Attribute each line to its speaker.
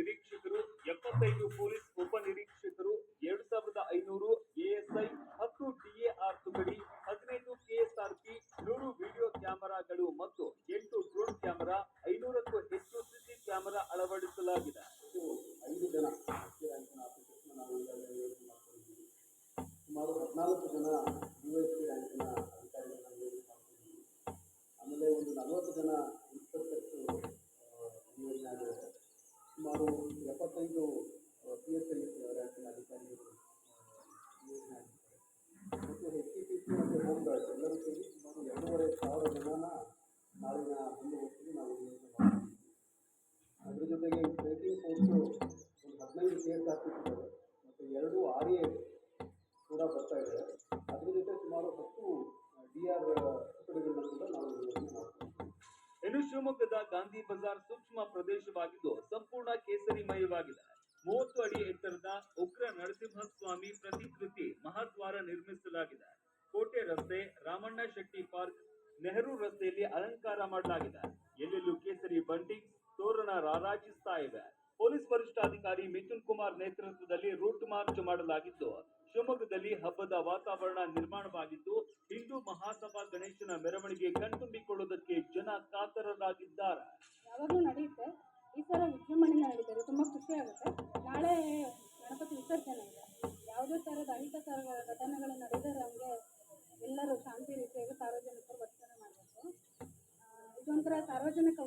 Speaker 1: ನಿರೀಕ್ಷಕರು ಎಪ್ಪತ್ತೈದು ಪೊಲೀಸ್ ಉಪನಿರೀಕ್ಷಕರು ಎರಡು ಸಾವಿರದ ಐನೂರು ಎಎಸ್ಐ ಹತ್ತು ಡಿಎಆರ್ ತುಕಡಿ, ಹದಿನೈದು ಕೆಎಸ್ಆರ್ಪಿ, ನೂರು ವಿಡಿಯೋ ಕ್ಯಾಮೆರಾಗಳು ಮತ್ತು ಎಂಟು ಡ್ರೋನ್ ಕ್ಯಾಮೆರಾ, ಐನೂರಕ್ಕೂ ಹೆಚ್ಚು ಸಿಸಿ ಕ್ಯಾಮೆರಾ ಅಳವಡಿಸಲಾಗಿದೆ.
Speaker 2: ಸುಮಾರು ಜನ ಮತ್ತು ಎಲ್ಲರೂ ಸುಮಾರು ಎರಡೂವರೆ ಸಾವಿರ ಜನನ ನಾಳಿನ ನಾವು ನಿಯೋಜನೆ ಮಾಡ್ಕೊಂಡಿದ್ದೀವಿ ಅದ್ರ ಜೊತೆಗೆ ಟ್ರೇಕಿಂಗ್ ಫೋರ್ಸು ಒಂದು ಹದಿನೈದು ಆರ್ ಪಿ ಮತ್ತು ಎರಡು ಕೂಡ ಬರ್ತಾ ಇದೆ ಅದ್ರ ಜೊತೆ ಸುಮಾರು ಹತ್ತು ಡಿ ಆರ್ ನಾವು ಯೋಜನೆ ಮಾಡ್ತೀವಿ
Speaker 1: ಇನ್ನು ಶಿವಮೊಗ್ಗದ ಗಾಂಧಿ ಬಜಾರ್ ಸೂಕ್ಷ್ಮ ಪ್ರದೇಶವಾಗಿದ್ದು ಸಂಪೂರ್ಣ ಕೇಸರಿಮಯವಾಗಿದೆ. ಮೂವತ್ತು ಅಡಿ ಎತ್ತರದ ಉಗ್ರ ನರಸಿಂಹಸ್ವಾಮಿ ಪ್ರತಿಕೃತಿ ಮಹಾದ್ವಾರ ನಿರ್ಮಿಸಲಾಗಿದೆ. ಕೋಟೆ ರಸ್ತೆ ರಾಮಣ್ಣ ಶೆಟ್ಟಿ ಪಾರ್ಕ್ ನೆಹರು ರಸ್ತೆಯಲ್ಲಿ ಅಲಂಕಾರ ಮಾಡಲಾಗಿದೆ. ಎಲ್ಲೆಲ್ಲೂ ಕೇಸರಿ ಬಂಡಿ ತೋರಣ ರಾರಾಜಿಸ್ತಾ ಇವೆ ಪೊಲೀಸ್ ವರಿಷ್ಠಾಧಿಕಾರಿ ಮಿಥುನ್ ಕುಮಾರ್ ನೇತೃತ್ವದಲ್ಲಿ ರೂಟ್ ಮಾರ್ಚ್ ಮಾಡಲಾಗಿದ್ದು ಶಿವಮೊಗ್ಗದಲ್ಲಿ ಹಬ್ಬದ ವಾತಾವರಣ ನಿರ್ಮಾಣವಾಗಿದ್ದು, ಹಿಂದೂ ಮಹಾಸಭಾ ಗಣೇಶನ ಮೆರವಣಿಗೆ ಕಣ್ತುಂಬಿಕೊಳ್ಳುವುದಕ್ಕೆ ಜನ ಕಾತರರಾಗಿದ್ದಾರೆ.
Speaker 3: ಯಾವಾಗಲೂ ನಡೆಯುತ್ತೆ. ಈ ಸಲ ವಿಜೃಂಭಣೆಯಿಂದ ನಡೀತಾರೆ ತುಂಬ ಖುಷಿ ಆಗುತ್ತೆ. ನಾಳೆ ಗಣಪತಿ ವಿಸರ್ಜನೆ ಇದೆ. ಯಾವುದೇ ತರದ ಅಹಿತಕರ ಘಟನೆಗಳು ಸಮಗ್ರ ಸಾರ್ವಜನಿಕ